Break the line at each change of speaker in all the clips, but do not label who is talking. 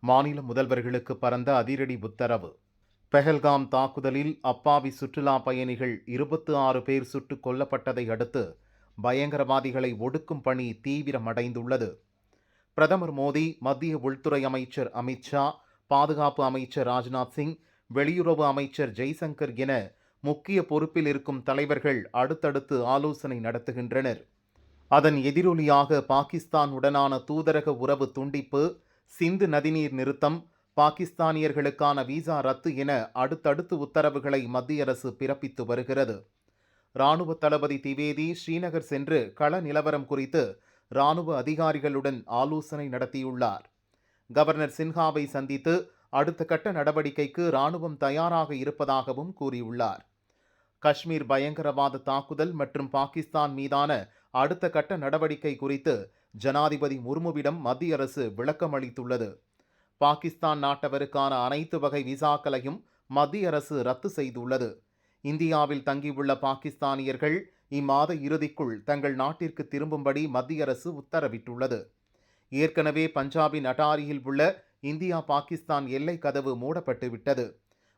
மாநில முதல்வர்களுக்கு பறந்த அதிரடி உத்தரவு. பெஹல்காம் தாக்குதலில் அப்பாவி சுற்றுலா பயணிகள் இருபத்து ஆறு பேர் சுட்டுக் கொல்லப்பட்டதை அடுத்து பயங்கரவாதிகளை ஒடுக்கும் பணி தீவிரமடைந்துள்ளது. பிரதமர் மோடி மத்திய உள்துறை அமைச்சர் அமித்ஷா பாதுகாப்பு அமைச்சர் ராஜ்நாத் சிங் வெளியுறவு அமைச்சர் ஜெய்சங்கர் என முக்கிய பொறுப்பில் இருக்கும் தலைவர்கள் அடுத்தடுத்து ஆலோசனை நடத்துகின்றனர். அதன் எதிரொலியாக பாகிஸ்தானுடனான தூதரக உறவு துண்டிப்பு சிந்து நதிநீர் நிறுத்தம் பாகிஸ்தானியர்களுக்கான விசா ரத்து என அடுத்தடுத்து உத்தரவுகளை மத்திய அரசு பிறப்பித்து வருகிறது. இராணுவ தளபதி திவேதி ஸ்ரீநகர் சென்று கள நிலவரம் குறித்து இராணுவ அதிகாரிகளுடன் ஆலோசனை நடத்தியுள்ளார். கவர்னர் சின்ஹாவை சந்தித்து அடுத்த கட்ட நடவடிக்கைக்கு இராணுவம் தயாராக இருப்பதாகவும் கூறியுள்ளார். காஷ்மீர் பயங்கரவாத தாக்குதல் மற்றும் பாகிஸ்தான் மீதான அடுத்த கட்ட நடவடிக்கை குறித்து ஜனாதிபதி முர்முவிடம் மத்திய அரசு விளக்கம் அளித்துள்ளது. பாகிஸ்தான் நாட்டவருக்கான அனைத்து வகை விசாக்களையும் மத்திய அரசு ரத்து செய்துள்ளது. இந்தியாவில் தங்கியுள்ள பாகிஸ்தானியர்கள் இம்மாத இறுதிக்குள் தங்கள் நாட்டிற்கு திரும்பும்படி மத்திய அரசு உத்தரவிட்டுள்ளது. ஏற்கனவே பஞ்சாபின் அட்டாரியில் உள்ள இந்தியா பாகிஸ்தான் எல்லை கதவு மூடப்பட்டுவிட்டது.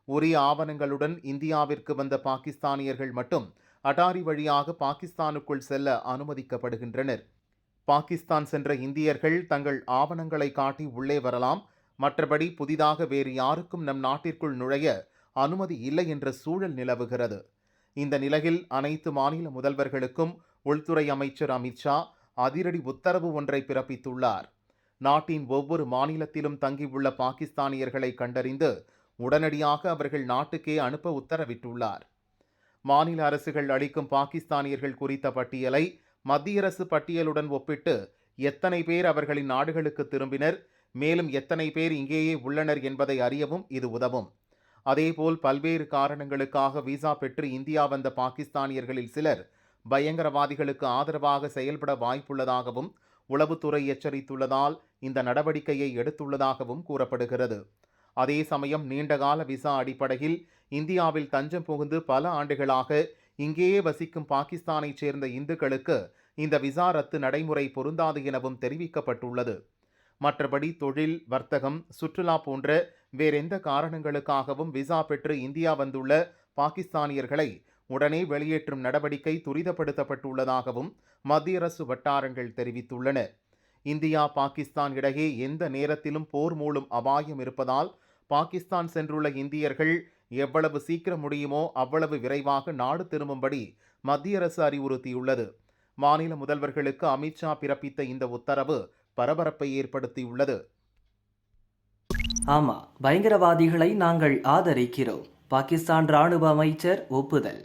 உரிய ஆவணங்களுடன் இந்தியாவிற்கு வந்த பாகிஸ்தானியர்கள் மட்டும் அட்டாரி வழியாக பாகிஸ்தானுக்குள் செல்ல அனுமதிக்கப்படுகின்றனர். பாகிஸ்தான் சென்ற இந்தியர்கள் தங்கள் ஆவணங்களை காட்டி உள்ளே வரலாம். மற்றபடி புதிதாக வேறு யாருக்கும் நம் நாட்டிற்குள் நுழைய அனுமதி இல்லை என்ற சூழல் நிலவுகிறது. இந்த நிலையில் அனைத்து மாநில முதல்வர்களுக்கும் உள்துறை அமைச்சர் அமித்ஷா அதிரடி உத்தரவு ஒன்றை பிறப்பித்துள்ளார். நாட்டின் ஒவ்வொரு மாநிலத்திலும் தங்கியுள்ள பாகிஸ்தானியர்களை கண்டறிந்து உடனடியாக அவர்கள் நாட்டுக்கே அனுப்ப உத்தரவிட்டுள்ளார். மாநில அரசுகள் அளிக்கும் பாகிஸ்தானியர்கள் குறித்த பட்டியலை மத்திய அரசு பட்டியலுடன் ஒப்பிட்டு எத்தனை பேர் அவர்களின் நாடுகளுக்கு திரும்பினர் மேலும் எத்தனை பேர் இங்கேயே உள்ளனர் என்பதை அறியவும் இது உதவும். அதேபோல் பல்வேறு காரணங்களுக்காக விசா பெற்று இந்தியா வந்த பாகிஸ்தானியர்களில் சிலர் பயங்கரவாதிகளுக்கு ஆதரவாக செயல்பட வாய்ப்புள்ளதாகவும் உளவுத்துறை எச்சரித்துள்ளதால் இந்த நடவடிக்கையை எடுத்துள்ளதாகவும் கூறப்படுகிறது. அதே சமயம் நீண்டகால விசா அடிப்படையில் இந்தியாவில் தஞ்சம் புகுந்து பல ஆண்டுகளாக இங்கேயே வசிக்கும் பாகிஸ்தானைச் சேர்ந்த இந்துக்களுக்கு இந்த விசா ரத்து நடைமுறை பொருந்தாது எனவும் தெரிவிக்கப்பட்டுள்ளது. மற்றபடி தொழில் வர்த்தகம் சுற்றுலா போன்ற வேறெந்த காரணங்களுக்காகவும் விசா பெற்று இந்தியா வந்துள்ள பாகிஸ்தானியர்களை உடனே வெளியேற்றும் நடவடிக்கை துரிதப்படுத்தப்பட்டுள்ளதாகவும் மத்திய அரசு வட்டாரங்கள் தெரிவித்துள்ளன. இந்தியா பாகிஸ்தான் இடையே எந்த நேரத்திலும் போர் மூலம் அபாயம் இருப்பதால் பாகிஸ்தான் சென்றுள்ள இந்தியர்கள் எவ்வளவு சீக்கிரம் முடியுமோ அவ்வளவு விரைவாக நாடு திரும்பும்படி மத்திய அரசு அறிவுறுத்தியுள்ளது. மாநில முதல்வர்களுக்கு அமித்ஷா பிறப்பித்த இந்த உத்தரவு பரபரப்பை ஏற்படுத்தியுள்ளது.
ஆமா பயங்கரவாதிகளை நாங்கள் ஆதரிக்கிறோம். பாகிஸ்தான் ராணுவ அமைச்சர் ஒப்புதல்.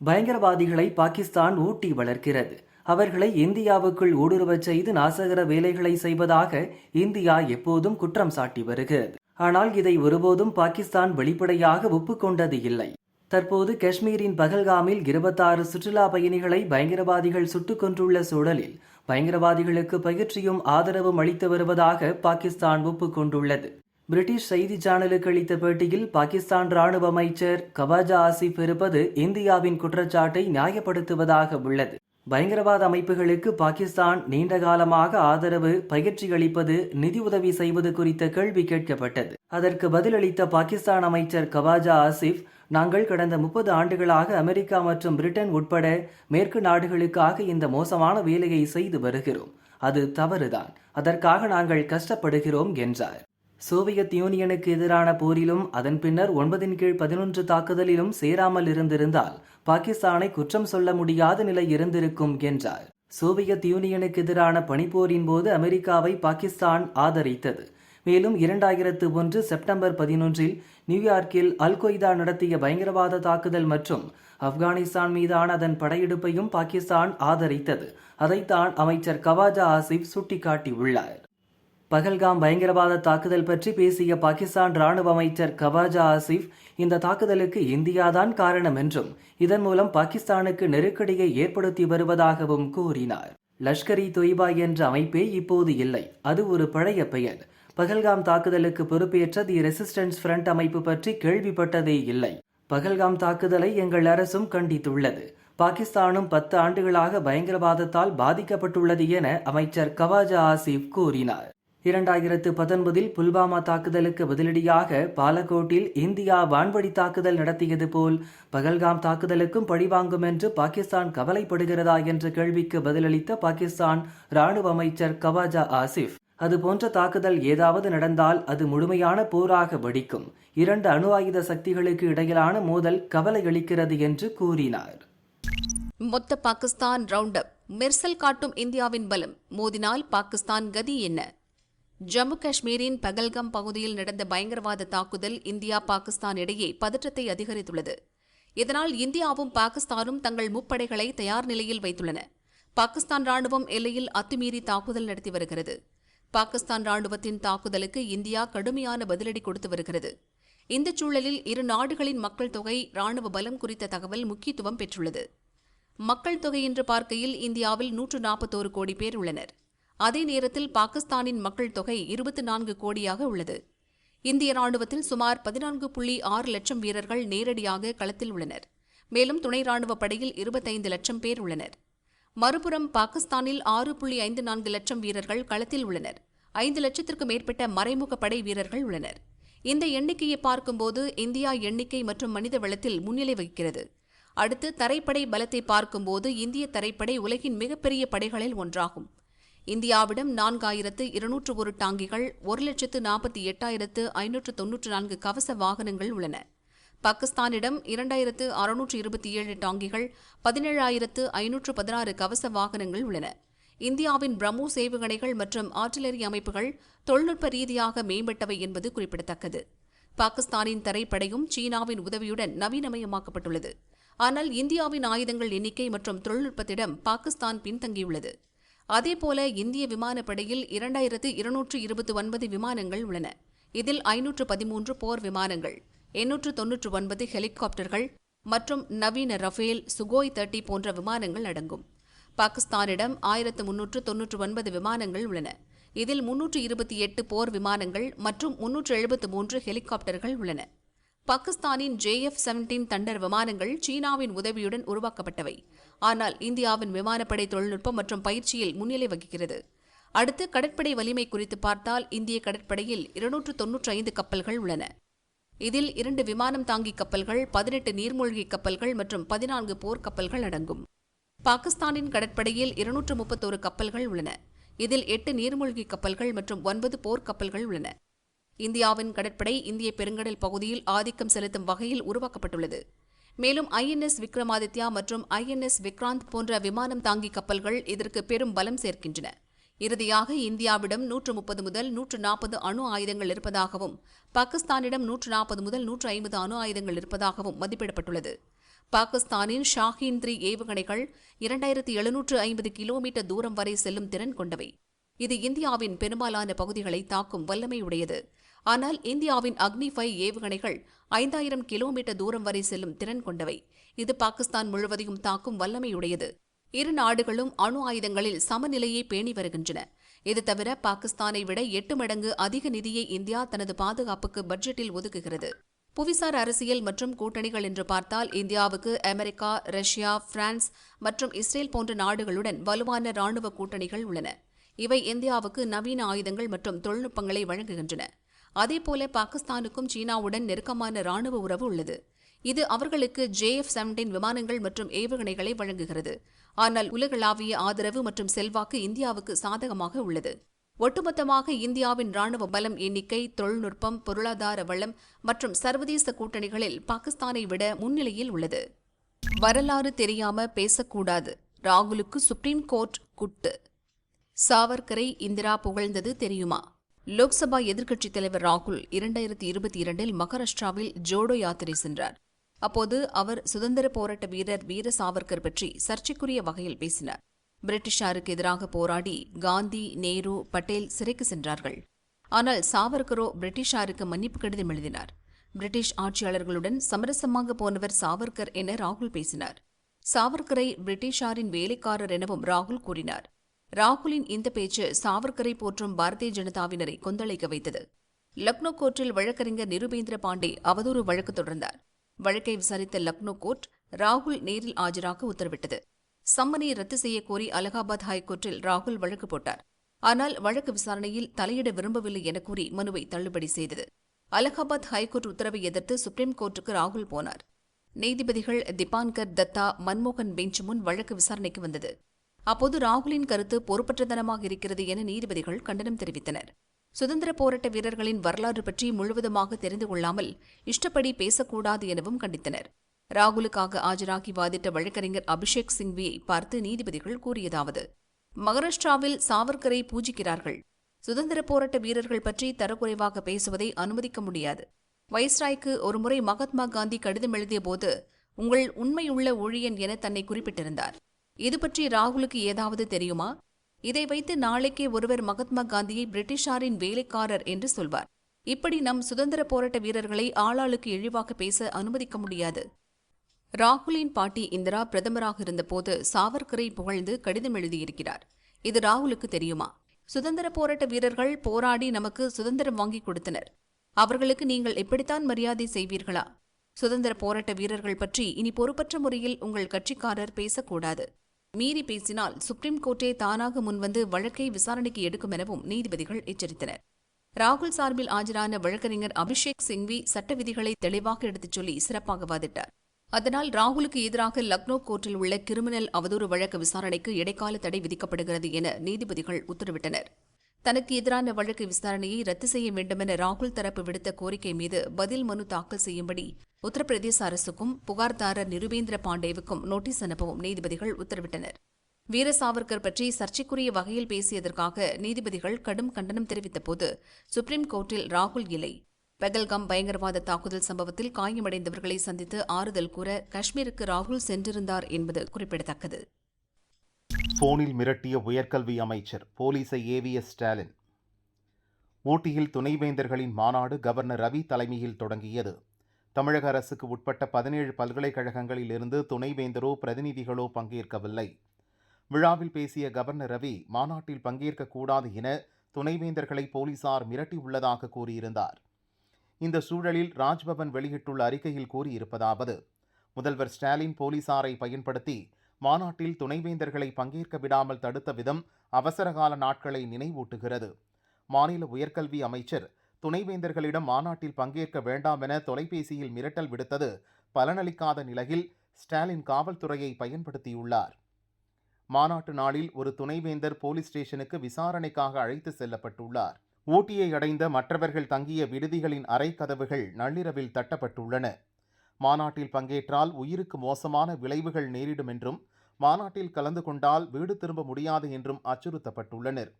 பயங்கரவாதிகளை பாகிஸ்தான் ஊட்டி வளர்க்கிறது. அவர்களை இந்தியாவுக்குள் ஊடுருவச் செய்து நாசகர வேலைகளை செய்வதாக இந்தியா எப்போதும் குற்றம் சாட்டி வருகிறது. ஆனால் இதை ஒருபோதும் பாகிஸ்தான் வெளிப்படையாக ஒப்புக்கொண்டது இல்லை. தற்போது காஷ்மீரின் பகல்காமில் இருபத்தாறு சுற்றுலா பயணிகளை பயங்கரவாதிகள் சுட்டுக் கொன்றுள்ள சூழலில் பயங்கரவாதிகளுக்கு பயிற்சியும் ஆதரவும் அளித்து வருவதாக பாகிஸ்தான் ஒப்புக்கொண்டுள்ளது. பிரிட்டிஷ் செய்தி சேனலுக்கு அளித்த பேட்டியில் பாகிஸ்தான் ராணுவ அமைச்சர் கவாஜா ஆசிப் இருப்பது இந்தியாவின் குற்றச்சாட்டை நியாயப்படுத்துவதாக உள்ளது. பயங்கரவாத அமைப்புகளுக்கு பாகிஸ்தான் நீண்ட காலமாக ஆதரவு பயிற்சி அளிப்பது நிதி உதவி செய்வது குறித்த கேள்வி கேட்கப்பட்டது. அதற்கு பதிலளித்த பாகிஸ்தான் அமைச்சர் கவாஜா ஆசிப் நாங்கள் கடந்த முப்பது ஆண்டுகளாக அமெரிக்கா மற்றும் பிரிட்டன் உட்பட மேற்கு நாடுகளுக்காக இந்த மோசமான வேலையை செய்து வருகிறோம். அது தவறுதான். அதற்காக நாங்கள் கஷ்டப்படுகிறோம் என்றார். சோவியத் யூனியனுக்கு எதிரான போரிலும் அதன் பின்னர் ஒன்பதின் கீழ் பதினொன்று தாக்குதலிலும் சேராமல் இருந்திருந்தால் பாகிஸ்தானை குற்றம் சொல்ல முடியாத நிலை இருந்திருக்கும் என்றார். சோவியத் யூனியனுக்கு எதிரான பனிப்போரின் போது அமெரிக்காவை பாகிஸ்தான் ஆதரித்தது. மேலும் இரண்டாயிரத்து ஒன்று செப்டம்பர் பதினொன்றில் நியூயார்க்கில் அல் கொய்தா நடத்திய பயங்கரவாத தாக்குதல் மற்றும் ஆப்கானிஸ்தான் மீதான அதன் படையெடுப்பையும் பாகிஸ்தான் ஆதரித்தது. அதைத்தான் அமைச்சர் கவாஜா ஆசிப் சுட்டிக்காட்டியுள்ளார். பகல்காம் பயங்கரவாத தாக்குதல் பற்றி பேசிய பாகிஸ்தான் ராணுவ அமைச்சர் கவாஜா ஆசிஃப் இந்த தாக்குதலுக்கு இந்தியாதான் காரணம் என்றும் இதன் மூலம் பாகிஸ்தானுக்கு நெருக்கடியை ஏற்படுத்தி வருவதாகவும் கூறினார். லஷ்கர் இ தொய்பா என்ற அமைப்பே இப்போது இல்லை அது ஒரு பழைய பெயர். பகல்காம் தாக்குதலுக்கு பொறுப்பேற்ற தி ரெசிஸ்டன்ஸ் ஃப்ரண்ட் அமைப்பு பற்றி கேள்விப்பட்டதே இல்லை. பகல்காம் தாக்குதலை எங்கள் அரசும் கண்டித்துள்ளது. பாகிஸ்தானும் பத்து ஆண்டுகளாக பயங்கரவாதத்தால் பாதிக்கப்பட்டுள்ளது என அமைச்சர் கவாஜா ஆசிப் கூறினார். இரண்டாயிரத்து பத்தொன்பதில் புல்வாமா தாக்குதலுக்கு பதிலடியாக பாலக்கோட்டில் இந்தியா வான்வழி தாக்குதல் நடத்தியது போல் பகல்காம் தாக்குதலுக்கும் பழிவாங்கும் என்று பாகிஸ்தான் கவலைப்படுகிறதா என்ற கேள்விக்கு பதிலளித்த பாகிஸ்தான் ராணுவ அமைச்சர் கவாஜா ஆசிஃப். அதுபோன்ற தாக்குதல் ஏதாவது நடந்தால் அது முழுமையான போராக வெடிக்கும். இரண்டு அணு ஆயுத சக்திகளுக்கு இடையிலான மோதல் கவலையளிக்கிறது என்று கூறினார்.
மொத்த பாகிஸ்தான் ரவுண்டப் மெர்சல் காட்டும் இந்தியாவின் பலம். மோதினால் பாகிஸ்தான் கதி என்ன? ஜம்மு காஷ்மீரின் பகல்கம் பகுதியில் நடந்த பயங்கரவாத தாக்குதல் இந்தியா பாகிஸ்தான் இடையே பதற்றத்தை அதிகரித்துள்ளது. இதனால் இந்தியாவும் பாகிஸ்தானும் தங்கள் முப்படைகளை தயார் நிலையில் வைத்துள்ளன. பாகிஸ்தான் ராணுவம் எல்லையில் அத்துமீறி தாக்குதல் நடத்தி வருகிறது. பாகிஸ்தான் ராணுவத்தின் தாக்குதலுக்கு இந்தியா கடுமையான பதிலடி கொடுத்து வருகிறது. இந்த சூழலில் இரு நாடுகளின் மக்கள் தொகை ராணுவ பலம் குறித்த தகவல் முக்கியத்துவம் பெற்றுள்ளது. மக்கள் தொகை என்று பார்க்கையில் இந்தியாவில் நூற்று நாற்பத்தோரு கோடி பேர் உள்ளனர். அதே நேரத்தில் பாகிஸ்தானின் மக்கள் தொகை இருபத்தி நான்கு கோடியாக உள்ளது. இந்திய ராணுவத்தில் சுமார் பதினான்கு புள்ளி ஆறு லட்சம் வீரர்கள் நேரடியாக களத்தில் உள்ளனர். மேலும் துணை ராணுவ படையில் இருபத்தைந்து லட்சம் பேர் உள்ளனர். மறுபுறம் பாகிஸ்தானில் ஆறு புள்ளி ஐந்து நான்கு லட்சம் வீரர்கள் களத்தில் உள்ளனர். ஐந்து லட்சத்திற்கு மேற்பட்ட மறைமுக படை வீரர்கள் உள்ளனர். இந்த எண்ணிக்கையை பார்க்கும்போது இந்தியா எண்ணிக்கை மற்றும் மனித வளத்தில் முன்னிலை வகிக்கிறது. அடுத்து தரைப்படை பலத்தை பார்க்கும்போது இந்திய தரைப்படை உலகின் மிகப்பெரிய படைகளில் ஒன்றாகும். இந்தியாவிடம் நான்காயிரத்து இருநூற்று ஒரு டாங்கிகள் ஒரு லட்சத்து நாற்பத்தி எட்டாயிரத்து ஐநூற்று தொன்னூற்று நான்கு கவச வாகனங்கள் உள்ளன. பாகிஸ்தானிடம் இரண்டாயிரத்து அறுநூற்று இருபத்தி ஏழு டாங்கிகள் பதினேழாயிரத்து ஐநூற்று பதினாறு கவச வாகனங்கள் உள்ளன. இந்தியாவின் பிரம்மோஸ் ஏவுகணைகள் மற்றும் ஆர்டிலரி அமைப்புகள் தொழில்நுட்ப ரீதியாக மேம்பட்டவை என்பது குறிப்பிடத்தக்கது. பாகிஸ்தானின் தரைப்படையும் சீனாவின் உதவியுடன் நவீனமயமாக்கப்பட்டுள்ளது. ஆனால் இந்தியாவின் ஆயுதங்கள் எண்ணிக்கை மற்றும் தொழில்நுட்பத்திடம் பாகிஸ்தான் பின்தங்கியுள்ளது. அதேபோல இந்திய விமானப்படையில் இரண்டாயிரத்து இருநூற்று இருபத்தி ஒன்பது விமானங்கள் உள்ளன. இதில் ஐநூற்று பதிமூன்று போர் விமானங்கள் எண்ணூற்று தொன்னூற்று ஒன்பது ஹெலிகாப்டர்கள் மற்றும் நவீன ரஃபேல் சுகோய் தேர்ட்டி போன்ற விமானங்கள் அடங்கும். பாகிஸ்தானிடம் ஆயிரத்து முன்னூற்று தொன்னூற்று ஒன்பது விமானங்கள் உள்ளன. இதில் முன்னூற்று இருபத்தி எட்டு போர் விமானங்கள் மற்றும் முன்னூற்று எழுபத்து மூன்று ஹெலிகாப்டர்கள் உள்ளன. பாகிஸ்தானின் ஜேஎஃப் செவன்டீன் தண்டர் விமானங்கள் சீனாவின் உதவியுடன் உருவாக்கப்பட்டவை. ஆனால் இந்தியாவின் விமானப்படை தொழில்நுட்பம் மற்றும் பயிற்சியில் முன்னிலை வகிக்கிறது. அடுத்து கடற்படை வலிமை குறித்து பார்த்தால் இந்திய கடற்படையில் இருநூற்று தொன்னூற்றி ஐந்து கப்பல்கள் உள்ளன. இதில் இரண்டு விமானம் தாங்கி கப்பல்கள் பதினெட்டு நீர்மூழ்கி கப்பல்கள் மற்றும் பதினான்கு போர் கப்பல்கள் அடங்கும். பாகிஸ்தானின் கடற்படையில் இருநூற்று முப்பத்தோரு கப்பல்கள் உள்ளன. இதில் எட்டு நீர்மூழ்கி கப்பல்கள் மற்றும் ஒன்பது போர் கப்பல்கள் உள்ளன. இந்தியாவின் கடற்படை இந்திய பெருங்கடல் பகுதியில் ஆதிக்கம் செலுத்தும் வகையில் உருவாக்கப்பட்டுள்ளது. மேலும் ஐஎன்எஸ் விக்ரமாதித்யா மற்றும் ஐஎன்எஸ் விக்ராந்த் போன்ற விமானம் தாங்கி கப்பல்கள் இதற்கு பெரும் பலம் சேர்க்கின்றன. இறுதியாக இந்தியாவிடம் நூற்று முப்பது முதல் நூற்று நாற்பது அணு ஆயுதங்கள் இருப்பதாகவும் பாகிஸ்தானிடம் நூற்று நாற்பது முதல் நூற்று ஐம்பது அணு ஆயுதங்கள் இருப்பதாகவும் மதிப்பிடப்பட்டுள்ளது. பாகிஸ்தானின் ஷாஹீன் த்ரீ ஏவுகணைகள் இரண்டாயிரத்தி எழுநூற்று ஐம்பது கிலோமீட்டர் தூரம் வரை செல்லும் திறன் கொண்டவை. இது இந்தியாவின் பெரும்பாலான பகுதிகளை தாக்கும் வல்லமை உடையது ஆனால் இந்தியாவின் அக்னி ஃபை ஏவுகணைகள் ஐந்தாயிரம் கிலோமீட்டர் தூரம் வரை செல்லும் திறன் கொண்டவை. இது பாகிஸ்தான் முழுவதையும் தாக்கும் வல்லமையுடையது. இரு நாடுகளும் அணு ஆயுதங்களில் சமநிலையை பேணி வருகின்றன. இது தவிர பாகிஸ்தானை விட எட்டு மடங்கு அதிக நிதியை இந்தியா தனது பாதுகாப்புக்கு பட்ஜெட்டில் ஒதுக்குகிறது. புவிசார் அரசியல் மற்றும் கூட்டணிகள் என்று பார்த்தால் இந்தியாவுக்கு அமெரிக்கா ரஷ்யா பிரான்ஸ் மற்றும் இஸ்ரேல் போன்ற நாடுகளுடன் வலுவான ராணுவ கூட்டணிகள் உள்ளன. இவை இந்தியாவுக்கு நவீன ஆயுதங்கள் மற்றும் தொழில்நுட்பங்களை வழங்குகின்றன. அதேபோல பாகிஸ்தானுக்கும் சீனாவுடன் நெருக்கமான ராணுவ உறவு உள்ளது. இது அவர்களுக்கு ஜேஎஃப் செவன்டீன் விமானங்கள் மற்றும் ஏவுகணைகளை வழங்குகிறது. ஆனால் உலகளாவிய ஆதரவு மற்றும் செல்வாக்கு இந்தியாவுக்கு சாதகமாக உள்ளது. ஒட்டுமொத்தமாக இந்தியாவின் ராணுவ பலம் எண்ணிக்கை தொழில்நுட்பம் பொருளாதார வளம் மற்றும் சர்வதேச கூட்டணிகளில் பாகிஸ்தானை விட முன்னிலையில் உள்ளது. வரலாறு தெரியாம பேசக்கூடாது. ராகுலுக்கு சுப்ரீம் கோர்ட் குட்டு. சாவர்கரை இந்திரா புகழ்ந்தது தெரியுமா? லோக்சபா எதிர்க்கட்சித் தலைவர் ராகுல் இரண்டாயிரத்தி இருபத்தி இரண்டில் மகாராஷ்டிராவில் ஜோடோ யாத்திரை சென்றார். அப்போது அவர் சுதந்திர போராட்ட வீரர் வீர சாவர்கர் பற்றி சர்ச்சைக்குரிய வகையில் பேசினார். பிரிட்டிஷாருக்கு எதிராக போராடி காந்தி நேரு பட்டேல் சிறைக்கு சென்றார்கள். ஆனால் சாவர்கரோ பிரிட்டிஷாருக்கு மன்னிப்பு கடிதம் எழுதினார். பிரிட்டிஷ் ஆட்சியாளர்களுடன் சமரசமாக போனவர் சாவர்கர் என ராகுல் பேசினார். சாவர்கரை பிரிட்டிஷாரின் வேலைக்காரர் எனவும் ராகுல் கூறினார். ராகுலின் இந்த பேச்சு சாவர்கரை போற்றும் பாரதிய ஜனதாவினரை கொந்தளிக்க வைத்தது. லக்னோ கோர்ட்டில் வழக்கறிஞர் நிருபேந்திர பாண்டே அவதூறு வழக்கு தொடர்ந்தார். வழக்கை விசாரித்த லக்னோ கோர்ட் ராகுல் நேரில் ஆஜராக உத்தரவிட்டது. சம்மனை ரத்து செய்யக்கோரி அலகாபாத் ஹைகோர்ட்டில் ராகுல் வழக்கு போட்டார். ஆனால் வழக்கு விசாரணையில் தலையிட விரும்பவில்லை என கூறி மனுவை தள்ளுபடி செய்தது. அலகாபாத் ஹைகோர்ட் உத்தரவை எதிர்த்து சுப்ரீம் கோர்ட்டுக்கு ராகுல் போனார். நீதிபதிகள் திபான்கர் தத்தா மன்மோகன் பெஞ்ச் முன் வழக்கு விசாரணைக்கு வந்தது. அப்போது ராகுலின் கருத்து பொறுப்பற்றதனமாக இருக்கிறது என நீதிபதிகள் கண்டனம் தெரிவித்தனர். சுதந்திர போராட்ட வீரர்களின் வரலாறு பற்றி முழுவதுமாக தெரிந்து கொள்ளாமல் இஷ்டப்படி பேசக்கூடாது எனவும் கண்டித்தனர். ராகுலுக்காக ஆஜராகி வாதிட்ட வழக்கறிஞர் அபிஷேக் சிங்வியை பார்த்து நீதிபதிகள் கூறியதாவது மகாராஷ்டிராவில் சாவர்கரை பூஜிக்கிறார்கள். சுதந்திர போராட்ட வீரர்கள் பற்றி தரக்குறைவாக பேசுவதை அனுமதிக்க முடியாது. வைஸ்ராய்க்கு ஒருமுறை மகாத்மா காந்தி கடிதம் எழுதியபோது உங்கள் உண்மையுள்ள ஊழியன் என தன்னை குறிப்பிட்டிருந்தார். இது பற்றி ராகுலுக்கு ஏதாவது தெரியுமா? இதை வைத்து நாளைக்கே ஒருவர் மகாத்மா காந்தியை பிரிட்டிஷாரின் வேலைக்காரர் என்று சொல்வார். இப்படி நம் சுதந்திர போராட்ட வீரர்களை ஆளாளுக்கு இழிவாக பேச அனுமதிக்க முடியாது. ராகுலின் பாட்டி இந்திரா பிரதமராக இருந்தபோது சாவர்கரை புகழ்ந்து கடிதம் எழுதியிருக்கிறார். இது ராகுலுக்கு தெரியுமா? சுதந்திர போராட்ட வீரர்கள் போராடி நமக்கு சுதந்திரம் வாங்கி கொடுத்தனர். அவர்களுக்கு நீங்கள் எப்படித்தான் மரியாதை செய்வீர்களா? சுதந்திர போராட்ட வீரர்கள் பற்றி இனி பொறுப்பற்ற முறையில் உங்கள் கட்சிக்காரர் பேசக்கூடாது. மீறி பேசினால் சுப்ரீம் கோர்ட்டே தானாக முன்வந்து வழக்கை விசாரணைக்கு எடுக்கும் எனவும் நீதிபதிகள் எச்சரித்தனர். ராகுல் சார்பில் ஆஜரான வழக்கறிஞர் அபிஷேக் சிங்வி சட்ட விதிகளை தெளிவாக எடுத்துச் சொல்லி சிறப்பாக வாதிட்டார். அதனால் ராகுலுக்கு எதிராக லக்னோ கோர்ட்டில் உள்ள கிரிமினல் அவதூறு வழக்கு விசாரணைக்கு இடைக்கால தடை விதிக்கப்படுகிறது என நீதிபதிகள் உத்தரவிட்டனர். தனக்கு எதிரான வழக்கு விசாரணையை ரத்து செய்ய வேண்டுமென ராகுல் தரப்பு விடுத்த கோரிக்கை மீது பதில் மனு தாக்கல் செய்யும்படி உத்தரப்பிரதேச அரசுக்கும் புகார்தாரர் நிருபேந்திர பாண்டேவுக்கும் நோட்டீஸ் அனுப்பவும் நீதிபதிகள் உத்தரவிட்டனர். வீர சாவர்கர் பற்றி சர்ச்சைக்குரிய வகையில் பேசியதற்காக நீதிபதிகள் கடும் கண்டனம் தெரிவித்தபோது சுப்ரீம் கோர்ட்டில் ராகுல் இல்லை. பெகல்காம் பயங்கரவாத தாக்குதல் சம்பவத்தில் காயமடைந்தவர்களை சந்தித்து ஆறுதல் கூற காஷ்மீருக்கு ராகுல் சென்றிருந்தார் என்பது குறிப்பிடத்தக்கது.
போனில் மிரட்டிய உயர்கல்வி அமைச்சர் போலீசை ஏவிய ஸ்டாலின். ஊட்டியில் துணைவேந்தர்களின் மாநாடு கவர்னர் ரவி தலைமையில் தொடங்கியது. தமிழக அரசுக்கு உட்பட்ட பதினேழு பல்கலைக்கழகங்களில் இருந்து துணைவேந்தரோ பிரதிநிதிகளோ பங்கேற்கவில்லை. விழாவில் பேசிய கவர்னர் ரவி மாநாட்டில் பங்கேற்கக்கூடாது என துணைவேந்தர்களை போலீசார் மிரட்டியுள்ளதாக கூறியிருந்தார். இந்த சூழலில் ராஜ்பவன் வெளியிட்டுள்ள அறிக்கையில் கூறியிருப்பதாவது முதல்வர் ஸ்டாலின் போலீசாரை பயன்படுத்தி மாநாட்டில் துணைவேந்தர்களை பங்கேற்க விடாமல் தடுத்த விதம் அவசரகால நாட்களை நினைவூட்டுகிறது. மாநில உயர்கல்வி அமைச்சர் துணைவேந்தர்களிடம் மாநாட்டில் பங்கேற்க வேண்டாம் என தொலைபேசியில் மிரட்டல் விடுத்தது பலனளிக்காத நிலையில் ஸ்டாலின் காவல்துறையை பயன்படுத்தியுள்ளார். மாநாட்டு நாளில் ஒரு துணைவேந்தர் போலீஸ் ஸ்டேஷனுக்கு விசாரணைக்காக அழைத்து செல்லப்பட்டுள்ளார். ஊட்டியை அடைந்த மற்றவர்கள் தங்கிய விடுதிகளின் அறை கதவுகள் நள்ளிரவில் தட்டப்பட்டுள்ளன. மாநாட்டில் பங்கேற்றால் உயிருக்கு மோசமான விளைவுகள் நேரிடும் என்றும் மாநாட்டில் கலந்து கொண்டால் வீடு திரும்ப முடியாது என்றும் அச்சுறுத்தப்பட்டுள்ளனர்.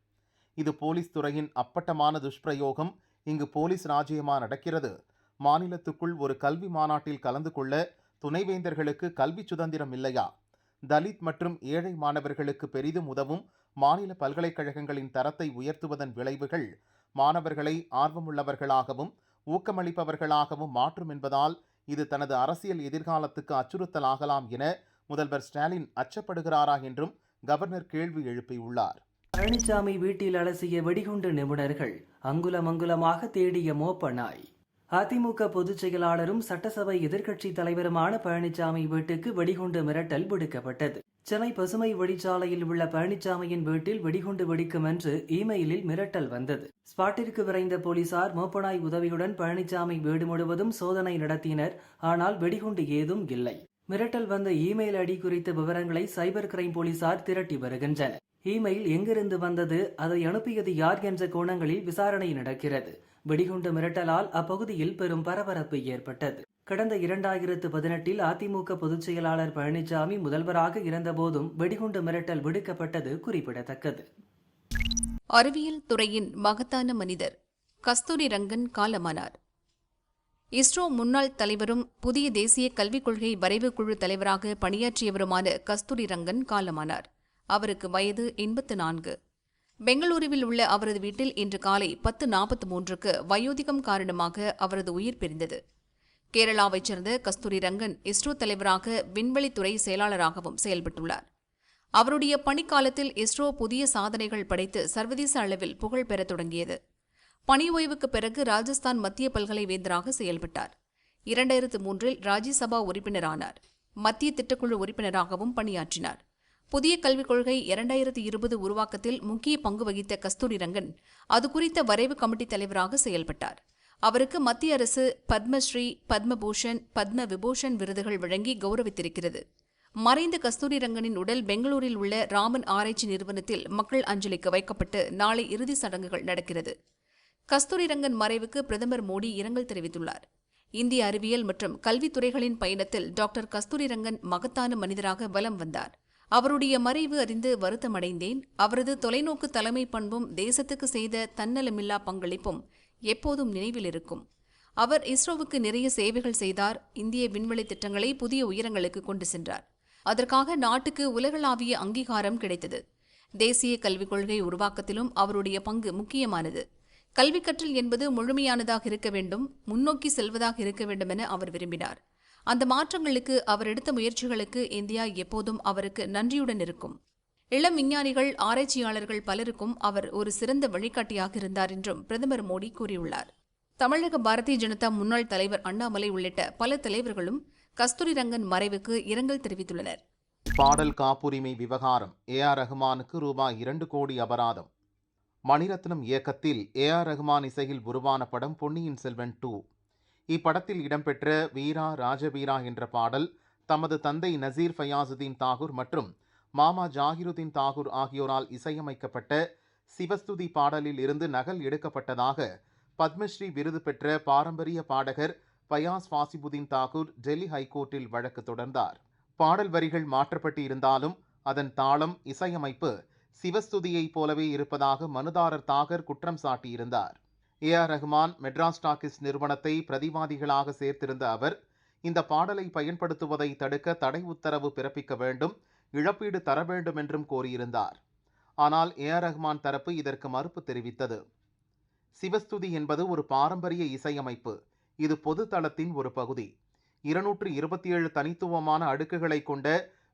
இது போலீஸ் துறையின் அப்பட்டமான துஷ்பிரயோகம் இங்கு போலீஸ் ராஜ்யமா நடக்கிறது. மாநிலத்துக்குள் ஒரு கல்வி மாநாட்டில் கலந்து கொள்ள துணைவேந்தர்களுக்கு கல்வி சுதந்திரம் இல்லையா? தலித் மற்றும் ஏழை மாணவர்களுக்கு பெரிதும் உதவும் மாநில பல்கலைக்கழகங்களின் தரத்தை உயர்த்துவதன் விளைவுகள் மாணவர்களை ஆர்வமுள்ளவர்களாகவும் ஊக்கமளிப்பவர்களாகவும் மாற்றும் என்பதால் இது தனது அரசியல் எதிர்காலத்துக்கு அச்சுறுத்தலாகலாம் என முதல்வர் ஸ்டாலின் அச்சப்படுகிறாரா என்றும் கவர்னர் கேள்வி எழுப்பியுள்ளார்.
பழனிசாமி வீட்டில் அலசிய வெடிகுண்டு நிபுணர்கள் அங்குலம் அங்குலமாக தேடிய மோப்ப நாய் அதிமுக பொதுச் செயலாளரும் சட்டசபை எதிர்க்கட்சி தலைவருமான பழனிசாமி வீட்டுக்கு வெடிகுண்டு மிரட்டல் விடுக்கப்பட்டது. சென்னை பசுமை வழிச்சாலையில் உள்ள பழனிசாமியின் வீட்டில் வெடிகுண்டு வெடிக்கும் என்று இமெயிலில் மிரட்டல் வந்தது. ஸ்பாட்டிற்கு விரைந்த போலீசார் மோப்பனாய் உதவியுடன் பழனிசாமி வீடு முழுவதும் சோதனை நடத்தினர் ஆனால் வெடிகுண்டு ஏதும் இல்லை. மிரட்டல் வந்த இமெயில் ஐடி குறித்த விவரங்களை சைபர் கிரைம் போலீசார் திரட்டி வருகின்றனர். இமெயில் எங்கிருந்து வந்தது? அதை அனுப்பியது யார் என்ற கோணங்களில் விசாரணை நடக்கிறது. வெடிகுண்டு மிரட்டலால் அப்பகுதியில் பெரும் பரபரப்பு ஏற்பட்டது. கடந்த இரண்டாயிரத்து பதினெட்டில் அதிமுக பொதுச் செயலாளர் பழனிசாமி முதல்வராக இருந்தபோதும் வெடிகுண்டு மிரட்டல் விடுக்கப்பட்டது குறிப்பிடத்தக்கது.
அறிவியல் துறையின் மகத்தான மனிதர் கஸ்தூரி ரங்கன் காலமானார். இஸ்ரோ முன்னாள் தலைவரும் புதிய தேசிய கல்விக் கொள்கை வரைவு குழு தலைவராக பணியாற்றியவருமான கஸ்தூரி ரங்கன் காலமானார். அவருக்கு வயது எண்பத்து நான்கு. பெங்களூருவில் உள்ள அவரது வீட்டில் இன்று காலை பத்து நாற்பத்தி மூன்றுக்கு வயோதிகம் காரணமாக அவரது உயிர் பிரிந்தது. கேரளாவைச் சேர்ந்த கஸ்தூரி ரங்கன் இஸ்ரோ தலைவராக விண்வெளித்துறை செயலாளராகவும் செயல்பட்டுள்ளார். அவருடைய பணிக்காலத்தில் இஸ்ரோ புதிய சாதனைகள் படைத்து சர்வதேச அளவில் புகழ் பெறத் தொடங்கியது. பணி ஓய்வுக்கு பிறகு ராஜஸ்தான் மத்திய பல்கலை வேந்தராக செயல்பட்டார். இரண்டாயிரத்து மூன்றில் ராஜ்யசபா உறுப்பினரானார். மத்திய திட்டக்குழு உறுப்பினராகவும் பணியாற்றினார். புதிய கல்விக் கொள்கை இரண்டாயிரத்து இருபது உருவாக்கத்தில் முக்கிய பங்கு வகித்த கஸ்தூரி ரங்கன் அது குறித்த வரைவு கமிட்டி தலைவராக செயல்பட்டார். அவருக்கு மத்திய அரசு பத்மஸ்ரீ பத்மபூஷன் பத்ம விபூஷன் விருதுகள் வழங்கி கௌரவித்திருக்கிறது. மறைந்த கஸ்தூரி ரங்கனின் உடல் பெங்களூரில் உள்ள ராமன் ஆராய்ச்சி நிறுவனத்தில் மக்கள் அஞ்சலிக்கு வைக்கப்பட்டு நாளை இறுதி சடங்குகள் நடக்கிறது. கஸ்தூரி ரங்கன் மறைவுக்கு பிரதமர் மோடி இரங்கல் தெரிவித்துள்ளார். இந்திய அறிவியல் மற்றும் கல்வித்துறைகளின் பயணத்தில் டாக்டர் கஸ்தூரி ரங்கன் மகத்தான மனிதராக வலம் வந்தார். அவருடைய மறைவு அறிந்து வருத்தமடைந்தேன். அவரது தொலைநோக்கு தலைமை பண்பும் தேசத்துக்கு செய்த தன்னலமில்லா பங்களிப்பும் எப்போதும் நினைவில் இருக்கும். அவர் இஸ்ரோவுக்கு நிறைய சேவைகள் செய்தார். இந்திய விண்வெளி திட்டங்களை புதிய உயரங்களுக்கு கொண்டு சென்றார். அதற்காக நாட்டுக்கு உலகளாவிய அங்கீகாரம் கிடைத்தது. தேசிய கல்விக் கொள்கை உருவாக்கத்திலும் அவருடைய பங்கு முக்கியமானது. கல்வி கற்றல் என்பது முழுமையானதாக இருக்க வேண்டும் முன்னோக்கி செல்வதாக இருக்க வேண்டும் என அவர் விரும்பினார். அந்த மாற்றங்களுக்கு அவர் எடுத்த முயற்சிகளுக்கு இந்தியா எப்போதும் அவருக்கு நன்றியுடன் இருக்கும். இளம் விஞ்ஞானிகள் ஆராய்ச்சியாளர்கள் பலருக்கும் அவர் ஒரு சிறந்த வழிகாட்டியாக இருந்தார் என்றும் பிரதமர் மோடி கூறியுள்ளார். தமிழக பாரதிய ஜனதா முன்னாள் தலைவர் அண்ணாமலை உள்ளிட்ட பல தலைவர்களும் கஸ்தூரி ரங்கன் மறைவுக்கு இரங்கல் தெரிவித்துள்ளனர்.
பாடல் காப்புரிமை விவகாரம் ஏ ஆர் ரஹ்மானுக்கு ரூபாய் இரண்டு கோடி அபராதம். மணிரத்னம் இயக்கத்தில் ஏ ஆர் ரஹ்மான் இசையில் உருவான படம் பொன்னியின் செல்வன் டூ. இப்படத்தில் இடம்பெற்ற வீரா ராஜவீரா என்ற பாடல் தமது தந்தை நசீர் ஃபயாசுதீன் தாகூர் மற்றும் மாமா ஜாகிருதீன் தாகூர் ஆகியோரால் இசையமைக்கப்பட்ட சிவஸ்துதி பாடலில் இருந்து நகல் எடுக்கப்பட்டதாக பத்மஸ்ரீ விருது பெற்ற பாரம்பரிய பாடகர் ஃபயாஸ் வாசிபுதீன் தாகூர் டெல்லி ஹைகோர்ட்டில் வழக்கு தொடர்ந்தார். பாடல் வரிகள் மாற்றப்பட்டு இருந்தாலும் அதன் தாளம் இசையமைப்பு சிவஸ்துதியைப் போலவே இருப்பதாக மனுதாரர் தாகர் குற்றம் சாட்டியிருந்தார். A R Rahman Madras talkies நிறுவனத்தை பிரதிவாதிகளாக சேர்த்திருந்த அவர் இந்த பாடலை பயன்படுத்துவதை தடுக்க தடை உத்தரவு பிறப்பிக்க வேண்டும் இழப்பீடு தர வேண்டும் என்றும் கோரியிருந்தார். ஆனால் ஏ ஆர் ரஹ்மான் தரப்பு இதற்கு மறுப்பு தெரிவித்தது. சிவஸ்துதி என்பது ஒரு பாரம்பரிய இசையமைப்பு. இது பொது தளத்தின் ஒரு பகுதி. இருநூற்று இருபத்தி ஏழு தனித்துவமான அடுக்குகளை கொண்ட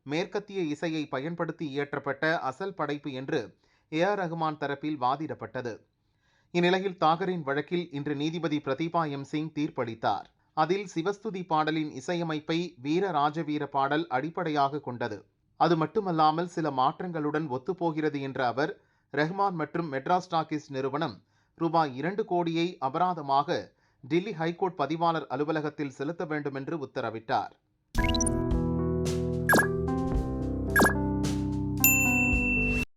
மேற்கத்திய இசையை பயன்படுத்தி இயற்றப்பட்ட அசல் படைப்பு என்று ஏ ஆர் ரஹ்மான் தரப்பில் வாதிடப்பட்டது. இந்நிலையில் தாகரின் வழக்கில் இன்று நீதிபதி பிரதீபா எம் சிங் தீர்ப்பளித்தார். அதில் சிவஸ்துதி பாடலின் இசையமைப்பை வீர ராஜவீர பாடல் அடிப்படையாக கொண்டது. அது மட்டுமல்லாமல் சில மாற்றங்களுடன் ஒத்துப்போகிறது என்ற அவர் ரெஹ்மான் மற்றும் மெட்ராஸ் டாக்கிஸ் நிறுவனம் ரூபாய் இரண்டு கோடியை அபராதமாக டெல்லி ஹைகோர்ட் பதிவாளர் அலுவலகத்தில் செலுத்த வேண்டும் என்று உத்தரவிட்டார்.